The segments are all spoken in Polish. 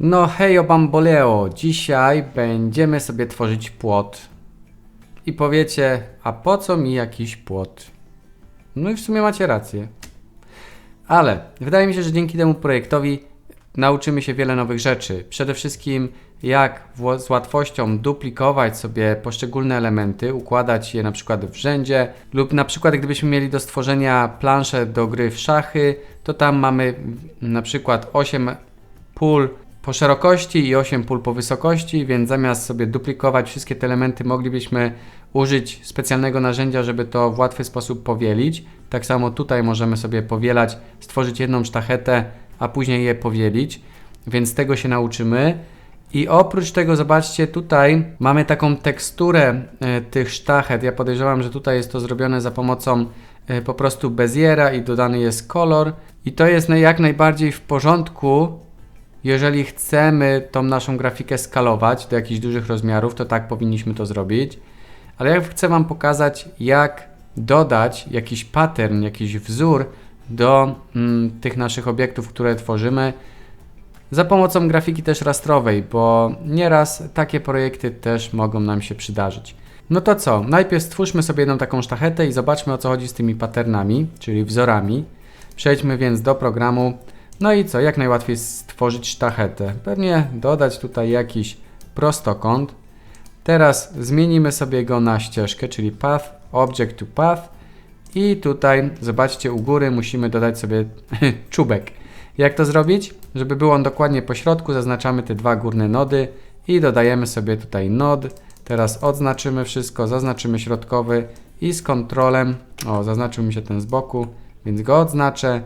No hej bamboleo, dzisiaj będziemy sobie tworzyć płot. I powiecie, a po co mi jakiś płot? No i w sumie macie rację. Ale wydaje mi się, że dzięki temu projektowi nauczymy się wiele nowych rzeczy. Przede wszystkim jak z łatwością duplikować sobie poszczególne elementy, układać je na przykład w rzędzie lub na przykład gdybyśmy mieli do stworzenia planszę do gry w szachy, to tam mamy na przykład 8 pól po szerokości i 8 pól po wysokości, więc zamiast sobie duplikować wszystkie te elementy, moglibyśmy użyć specjalnego narzędzia, żeby to w łatwy sposób powielić. Tak samo tutaj możemy sobie powielać, stworzyć jedną sztachetę, a później je powielić, więc tego się nauczymy. I oprócz tego, zobaczcie, tutaj mamy taką teksturę e, tych sztachet. Ja podejrzewam, że tutaj jest to zrobione za pomocą e, po prostu beziera i dodany jest kolor. I to jest jak najbardziej w porządku, jeżeli chcemy tą naszą grafikę skalować do jakichś dużych rozmiarów, to tak powinniśmy to zrobić. Ale ja chcę Wam pokazać, jak dodać jakiś pattern, jakiś wzór do mm, tych naszych obiektów, które tworzymy za pomocą grafiki też rastrowej, bo nieraz takie projekty też mogą nam się przydarzyć. No to co? Najpierw stwórzmy sobie jedną taką sztachetę i zobaczmy o co chodzi z tymi patternami, czyli wzorami. Przejdźmy więc do programu. No i co? Jak najłatwiej stworzyć sztachetę? Pewnie dodać tutaj jakiś prostokąt. Teraz zmienimy sobie go na ścieżkę, czyli path, object to path. I tutaj, zobaczcie, u góry musimy dodać sobie czubek. Jak to zrobić? Żeby był on dokładnie po środku, zaznaczamy te dwa górne nody i dodajemy sobie tutaj nod. Teraz odznaczymy wszystko, zaznaczymy środkowy i z kontrolem, o zaznaczył mi się ten z boku, więc go odznaczę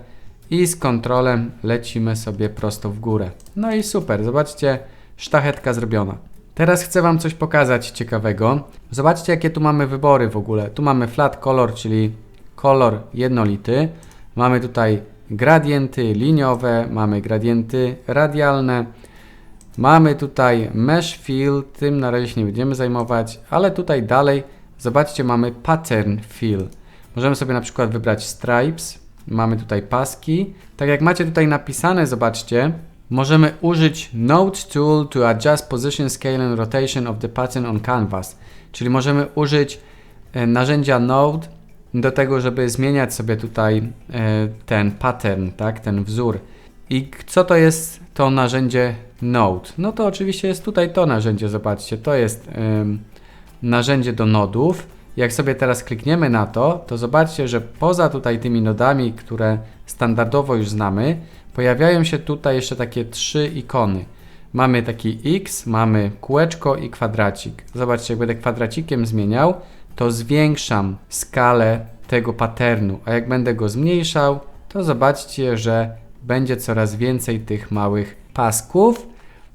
i z kontrolem lecimy sobie prosto w górę. No i super, zobaczcie, sztachetka zrobiona. Teraz chcę Wam coś pokazać ciekawego. Zobaczcie, jakie tu mamy wybory w ogóle. Tu mamy flat color, czyli kolor jednolity. Mamy tutaj gradienty liniowe, mamy gradienty radialne. Mamy tutaj mesh fill, tym na razie się nie będziemy zajmować, ale tutaj dalej, zobaczcie, mamy pattern fill. Możemy sobie na przykład wybrać stripes, mamy tutaj paski. Tak jak macie tutaj napisane, zobaczcie, możemy użyć Node Tool to adjust position, scale and rotation of the pattern on canvas. Czyli możemy użyć e, narzędzia Node do tego, żeby zmieniać sobie tutaj e, ten pattern, tak, ten wzór. I co to jest to narzędzie Node? No to oczywiście jest tutaj to narzędzie, zobaczcie, to jest narzędzie do nodów. Jak sobie teraz klikniemy na to, to zobaczcie, że poza tutaj tymi nodami, które standardowo już znamy, pojawiają się tutaj jeszcze takie trzy ikony. Mamy taki X, mamy kółeczko i kwadracik. Zobaczcie, jak będę kwadracikiem zmieniał, to zwiększam skalę tego patternu, a jak będę go zmniejszał, to zobaczcie, że będzie coraz więcej tych małych pasków.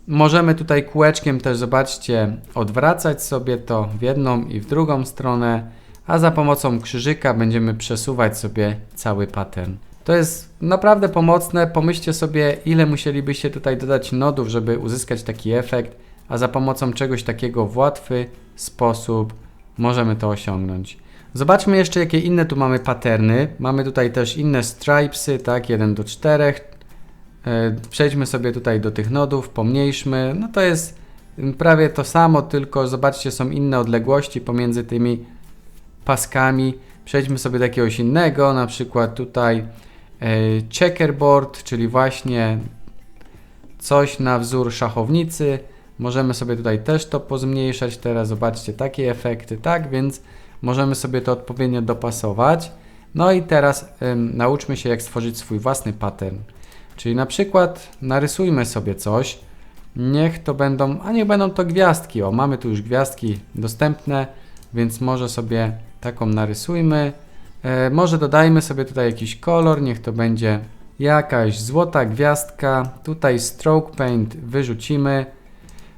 Możemy tutaj kółeczkiem też, zobaczcie, odwracać sobie to w jedną i w drugą stronę, a za pomocą krzyżyka będziemy przesuwać sobie cały pattern. To jest naprawdę pomocne. Pomyślcie sobie, ile musielibyście tutaj dodać nodów, żeby uzyskać taki efekt, a za pomocą czegoś takiego w łatwy sposób możemy to osiągnąć. Zobaczmy jeszcze, jakie inne tu mamy patterny. Mamy tutaj też inne stripesy, tak, 1 do 4. E, Przejdźmy sobie tutaj do tych nodów, pomniejszmy. No to jest prawie to samo, tylko zobaczcie, są inne odległości pomiędzy tymi paskami. Przejdźmy sobie do jakiegoś innego, na przykład tutaj e, checkerboard, czyli właśnie coś na wzór szachownicy. Możemy sobie tutaj też to pozmniejszać. Teraz zobaczcie takie efekty, tak? Więc możemy sobie to odpowiednio dopasować. No i teraz ym, nauczmy się, jak stworzyć swój własny pattern. Czyli na przykład narysujmy sobie coś. Niech to będą, a niech będą to gwiazdki. O, mamy tu już gwiazdki dostępne, więc może sobie taką narysujmy. E, może dodajmy sobie tutaj jakiś kolor, niech to będzie jakaś złota gwiazdka. Tutaj stroke paint wyrzucimy.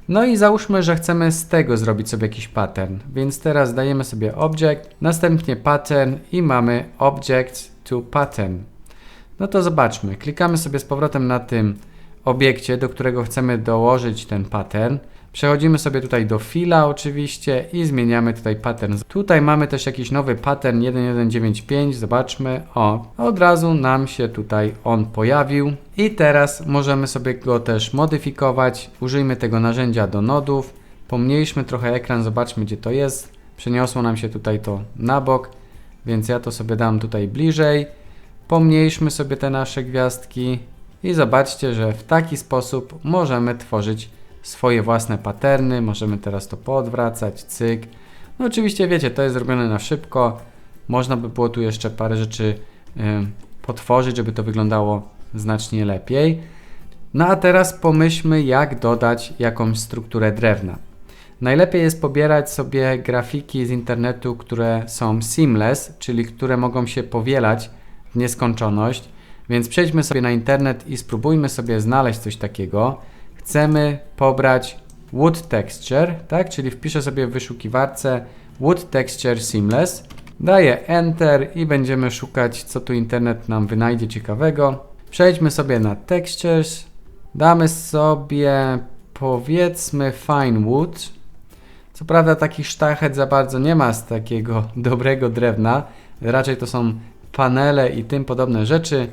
No i załóżmy, że chcemy z tego zrobić sobie jakiś pattern. Więc teraz dajemy sobie object, następnie pattern i mamy object to pattern. No to zobaczmy. Klikamy sobie z powrotem na tym obiekcie, do którego chcemy dołożyć ten pattern. Przechodzimy sobie tutaj do fila oczywiście i zmieniamy tutaj pattern. Tutaj mamy też jakiś nowy pattern 1195, zobaczmy. O, od razu nam się tutaj on pojawił. I teraz możemy sobie go też modyfikować. Użyjmy tego narzędzia do nodów. Pomniejszmy trochę ekran, zobaczmy gdzie to jest. Przeniosło nam się tutaj to na bok, więc ja to sobie dam tutaj bliżej. Pomniejszmy sobie te nasze gwiazdki i zobaczcie, że w taki sposób możemy tworzyć swoje własne paterny. Możemy teraz to poodwracać, cyk. No oczywiście wiecie, to jest zrobione na szybko. Można by było tu jeszcze parę rzeczy potworzyć, żeby to wyglądało znacznie lepiej. No a teraz pomyślmy, jak dodać jakąś strukturę drewna. Najlepiej jest pobierać sobie grafiki z internetu, które są seamless, czyli które mogą się powielać nieskończoność. Więc przejdźmy sobie na internet i spróbujmy sobie znaleźć coś takiego. Chcemy pobrać Wood Texture, tak? Czyli wpiszę sobie w wyszukiwarce Wood Texture Seamless. Daję Enter i będziemy szukać, co tu internet nam wynajdzie ciekawego. Przejdźmy sobie na Textures. Damy sobie powiedzmy Fine Wood. Co prawda taki sztachet za bardzo nie ma z takiego dobrego drewna. Raczej to są panele i tym podobne rzeczy,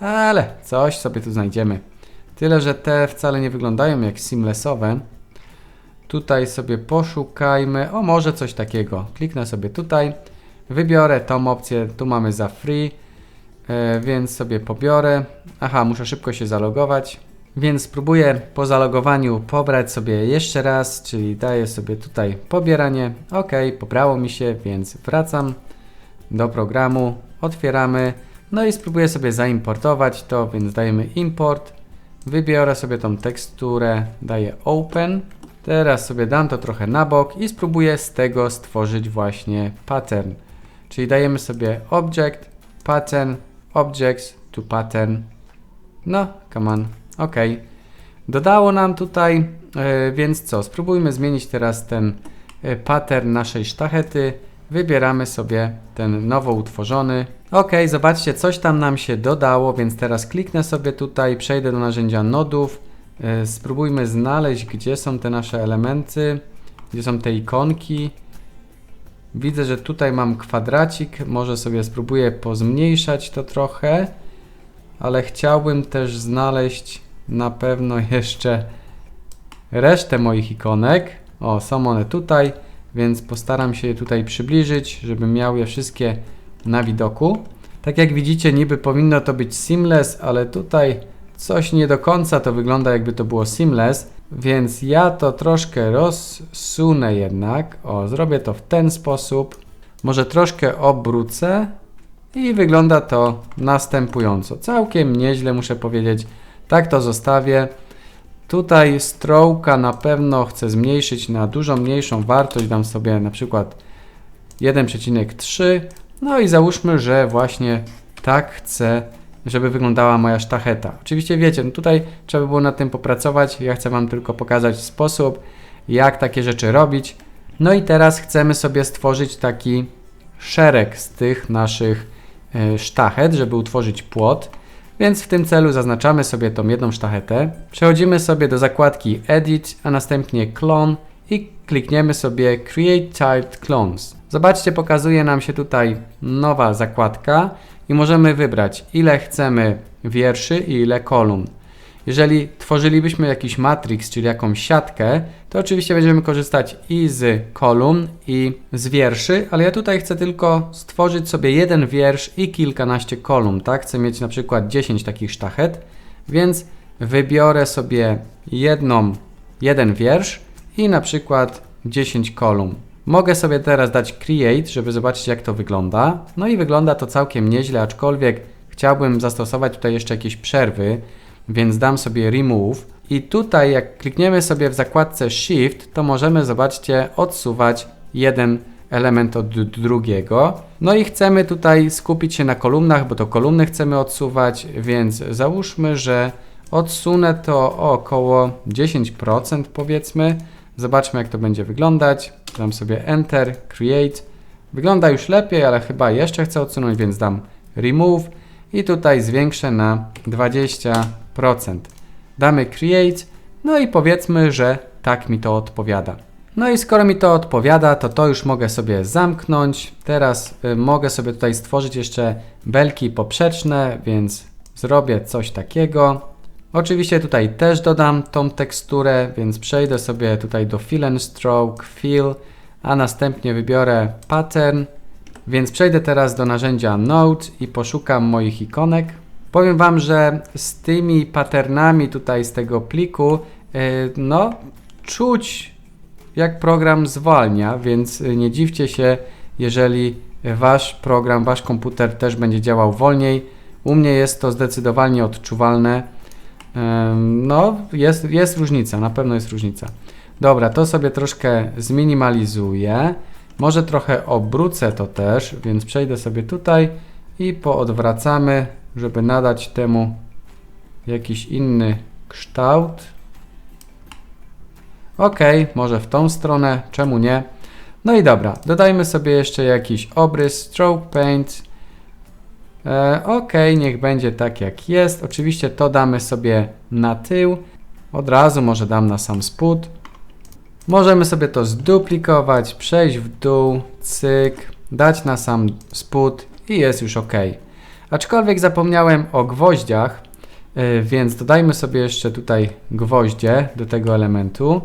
ale coś sobie tu znajdziemy. Tyle, że te wcale nie wyglądają jak seamlessowe. Tutaj sobie poszukajmy. O, może coś takiego. Kliknę sobie tutaj. Wybiorę tą opcję. Tu mamy za free, e, więc sobie pobiorę. Aha, muszę szybko się zalogować. Więc spróbuję po zalogowaniu pobrać sobie jeszcze raz, czyli daję sobie tutaj pobieranie. Ok, pobrało mi się, więc wracam do programu, otwieramy. No i spróbuję sobie zaimportować to, więc dajemy import. Wybiorę sobie tą teksturę, daję open. Teraz sobie dam to trochę na bok i spróbuję z tego stworzyć właśnie pattern. Czyli dajemy sobie object, pattern, objects to pattern. No, come on, ok. Dodało nam tutaj, yy, więc co, spróbujmy zmienić teraz ten yy, pattern naszej sztachety. Wybieramy sobie ten nowo utworzony. Ok, zobaczcie, coś tam nam się dodało, więc teraz kliknę sobie tutaj, przejdę do narzędzia nodów. Yy, spróbujmy znaleźć, gdzie są te nasze elementy, gdzie są te ikonki. Widzę, że tutaj mam kwadracik, może sobie spróbuję pozmniejszać to trochę, ale chciałbym też znaleźć na pewno jeszcze resztę moich ikonek. O, są one tutaj, więc postaram się je tutaj przybliżyć, żeby miał je wszystkie na widoku. Tak jak widzicie, niby powinno to być seamless, ale tutaj coś nie do końca to wygląda jakby to było seamless, więc ja to troszkę rozsunę jednak. O, zrobię to w ten sposób. Może troszkę obrócę i wygląda to następująco. Całkiem nieźle muszę powiedzieć. Tak to zostawię. Tutaj strołka na pewno chcę zmniejszyć na dużo mniejszą wartość. Dam sobie na przykład 1,3. No i załóżmy, że właśnie tak chcę, żeby wyglądała moja sztacheta. Oczywiście wiecie, no tutaj trzeba by było nad tym popracować. Ja chcę Wam tylko pokazać sposób, jak takie rzeczy robić. No i teraz chcemy sobie stworzyć taki szereg z tych naszych e, sztachet, żeby utworzyć płot. Więc w tym celu zaznaczamy sobie tą jedną sztachetę. Przechodzimy sobie do zakładki Edit, a następnie Clone i klikniemy sobie Create Tiled Clones. Zobaczcie, pokazuje nam się tutaj nowa zakładka i możemy wybrać ile chcemy wierszy i ile kolumn. Jeżeli tworzylibyśmy jakiś matrix, czyli jakąś siatkę, to oczywiście będziemy korzystać i z kolumn, i z wierszy, ale ja tutaj chcę tylko stworzyć sobie jeden wiersz i kilkanaście kolumn, tak? Chcę mieć na przykład 10 takich sztachet, więc wybiorę sobie jedną, jeden wiersz i na przykład 10 kolumn. Mogę sobie teraz dać create, żeby zobaczyć jak to wygląda. No i wygląda to całkiem nieźle, aczkolwiek chciałbym zastosować tutaj jeszcze jakieś przerwy, więc dam sobie remove i tutaj jak klikniemy sobie w zakładce shift, to możemy, zobaczcie, odsuwać jeden element od drugiego. No i chcemy tutaj skupić się na kolumnach, bo to kolumny chcemy odsuwać, więc załóżmy, że odsunę to o około 10% powiedzmy. Zobaczmy jak to będzie wyglądać. Dam sobie Enter, Create. Wygląda już lepiej, ale chyba jeszcze chcę odsunąć, więc dam Remove i tutaj zwiększę na 20%. Damy create, no i powiedzmy, że tak mi to odpowiada. No i skoro mi to odpowiada, to to już mogę sobie zamknąć. Teraz y, mogę sobie tutaj stworzyć jeszcze belki poprzeczne, więc zrobię coś takiego. Oczywiście tutaj też dodam tą teksturę, więc przejdę sobie tutaj do Fill and Stroke, Fill, a następnie wybiorę Pattern. Więc przejdę teraz do narzędzia Node i poszukam moich ikonek. Powiem Wam, że z tymi patternami tutaj z tego pliku, yy, no czuć jak program zwalnia, więc y, nie dziwcie się, jeżeli Wasz program, Wasz komputer też będzie działał wolniej. U mnie jest to zdecydowanie odczuwalne. Ym, No, jest, jest różnica, na pewno jest różnica. Dobra, to sobie troszkę zminimalizuję. Może trochę obrócę to też, więc przejdę sobie tutaj i poodwracamy, żeby nadać temu jakiś inny kształt. Ok, może w tą stronę, czemu nie? No i dobra, dodajmy sobie jeszcze jakiś obrys, stroke paint. E, ok, niech będzie tak jak jest. Oczywiście to damy sobie na tył. Od razu może dam na sam spód. Możemy sobie to zduplikować, przejść w dół, cyk, dać na sam spód i jest już ok. Aczkolwiek zapomniałem o gwoździach, yy, więc dodajmy sobie jeszcze tutaj gwoździe do tego elementu.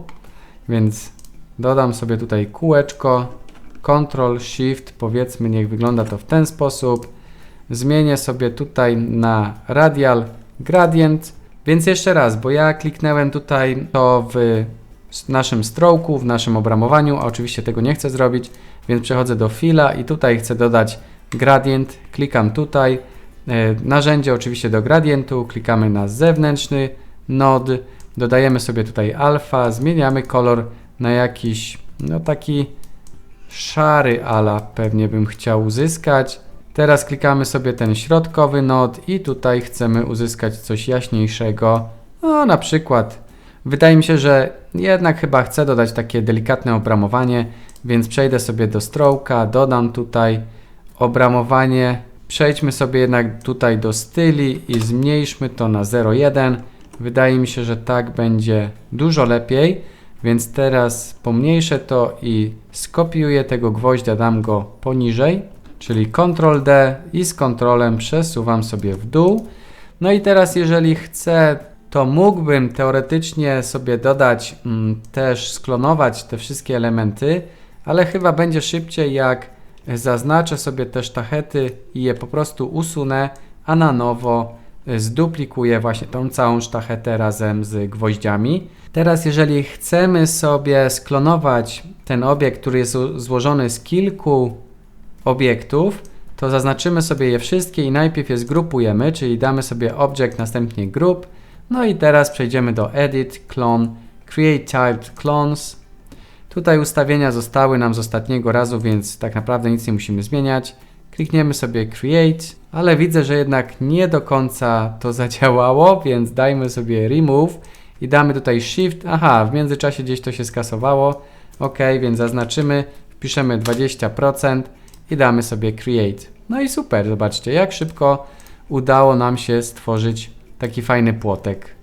Więc dodam sobie tutaj kółeczko, Ctrl Shift, powiedzmy niech wygląda to w ten sposób. Zmienię sobie tutaj na radial gradient. Więc jeszcze raz, bo ja kliknąłem tutaj to w naszym stroku, w naszym obramowaniu, a oczywiście tego nie chcę zrobić, więc przechodzę do fila i tutaj chcę dodać gradient, klikam tutaj, narzędzie oczywiście do gradientu, klikamy na zewnętrzny nod, dodajemy sobie tutaj alfa, zmieniamy kolor na jakiś, no taki szary ala pewnie bym chciał uzyskać. Teraz klikamy sobie ten środkowy nod i tutaj chcemy uzyskać coś jaśniejszego, no na przykład Wydaje mi się, że jednak chyba chcę dodać takie delikatne obramowanie, więc przejdę sobie do strołka, dodam tutaj obramowanie. Przejdźmy sobie jednak tutaj do styli i zmniejszmy to na 0,1. Wydaje mi się, że tak będzie dużo lepiej, więc teraz pomniejszę to i skopiuję tego gwoździa, dam go poniżej, czyli Ctrl D i z Ctrlem przesuwam sobie w dół. No i teraz jeżeli chcę to mógłbym teoretycznie sobie dodać mm, też sklonować te wszystkie elementy, ale chyba będzie szybciej jak zaznaczę sobie te sztachety i je po prostu usunę, a na nowo zduplikuję właśnie tą całą sztachetę razem z gwoździami. Teraz jeżeli chcemy sobie sklonować ten obiekt, który jest złożony z kilku obiektów, to zaznaczymy sobie je wszystkie i najpierw je zgrupujemy, czyli damy sobie object, następnie group, no i teraz przejdziemy do Edit, Clone, Create Typed Clones. Tutaj ustawienia zostały nam z ostatniego razu, więc tak naprawdę nic nie musimy zmieniać. Klikniemy sobie Create, ale widzę, że jednak nie do końca to zadziałało, więc dajmy sobie Remove i damy tutaj Shift. Aha, w międzyczasie gdzieś to się skasowało. OK, więc zaznaczymy, wpiszemy 20% i damy sobie Create. No i super, zobaczcie, jak szybko udało nam się stworzyć taki fajny płotek.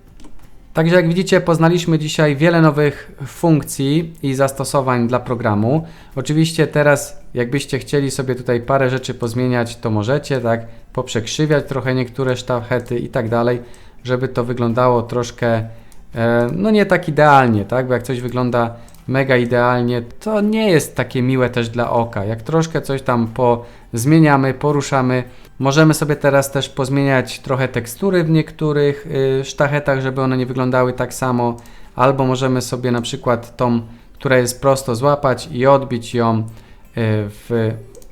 Także jak widzicie, poznaliśmy dzisiaj wiele nowych funkcji i zastosowań dla programu. Oczywiście teraz, jakbyście chcieli sobie tutaj parę rzeczy pozmieniać, to możecie, tak, poprzekrzywiać trochę niektóre sztachety i tak dalej, żeby to wyglądało troszkę, e, no nie tak idealnie, tak, bo jak coś wygląda mega idealnie, to nie jest takie miłe też dla oka. Jak troszkę coś tam po zmieniamy, poruszamy, możemy sobie teraz też pozmieniać trochę tekstury w niektórych y, sztachetach, żeby one nie wyglądały tak samo, albo możemy sobie na przykład tą, która jest prosto złapać i odbić ją y, w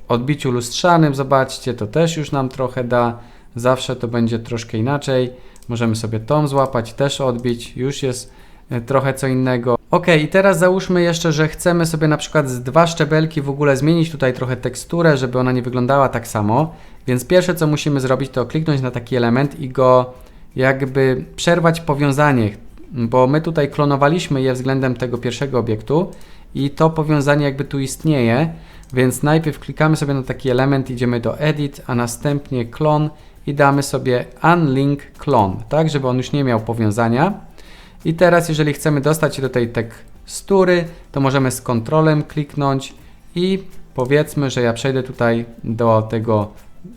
odbiciu lustrzanym, zobaczcie, to też już nam trochę da, zawsze to będzie troszkę inaczej. Możemy sobie tą złapać, też odbić, już jest trochę co innego. Ok, i teraz załóżmy jeszcze, że chcemy sobie na przykład z dwa szczebelki w ogóle zmienić tutaj trochę teksturę, żeby ona nie wyglądała tak samo. Więc pierwsze co musimy zrobić to kliknąć na taki element i go jakby przerwać powiązanie, bo my tutaj klonowaliśmy je względem tego pierwszego obiektu i to powiązanie jakby tu istnieje, więc najpierw klikamy sobie na taki element, idziemy do edit, a następnie clone i damy sobie unlink clone, tak, żeby on już nie miał powiązania. I teraz, jeżeli chcemy dostać się do tej tekstury, to możemy z kontrolem kliknąć i powiedzmy, że ja przejdę tutaj do tego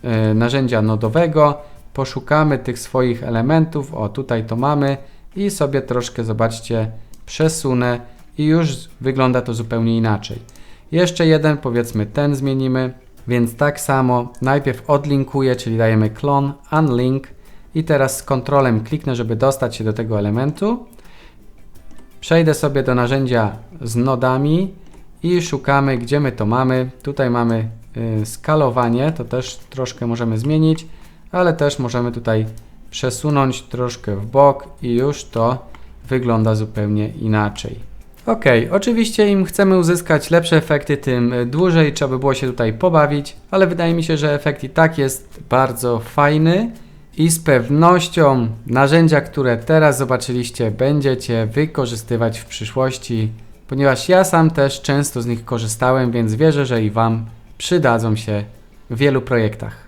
e, narzędzia nodowego, poszukamy tych swoich elementów, o tutaj to mamy. I sobie troszkę, zobaczcie, przesunę i już wygląda to zupełnie inaczej. Jeszcze jeden, powiedzmy ten zmienimy, więc tak samo najpierw odlinkuję, czyli dajemy clone, unlink. I teraz z kontrolem kliknę, żeby dostać się do tego elementu. Przejdę sobie do narzędzia z nodami i szukamy, gdzie my to mamy. Tutaj mamy y, skalowanie, to też troszkę możemy zmienić, ale też możemy tutaj przesunąć troszkę w bok i już to wygląda zupełnie inaczej. Ok, oczywiście im chcemy uzyskać lepsze efekty, tym dłużej trzeba by było się tutaj pobawić, ale wydaje mi się, że efekt i tak jest bardzo fajny i z pewnością narzędzia, które teraz zobaczyliście, będziecie wykorzystywać w przyszłości, ponieważ ja sam też często z nich korzystałem, więc wierzę, że i Wam przydadzą się w wielu projektach.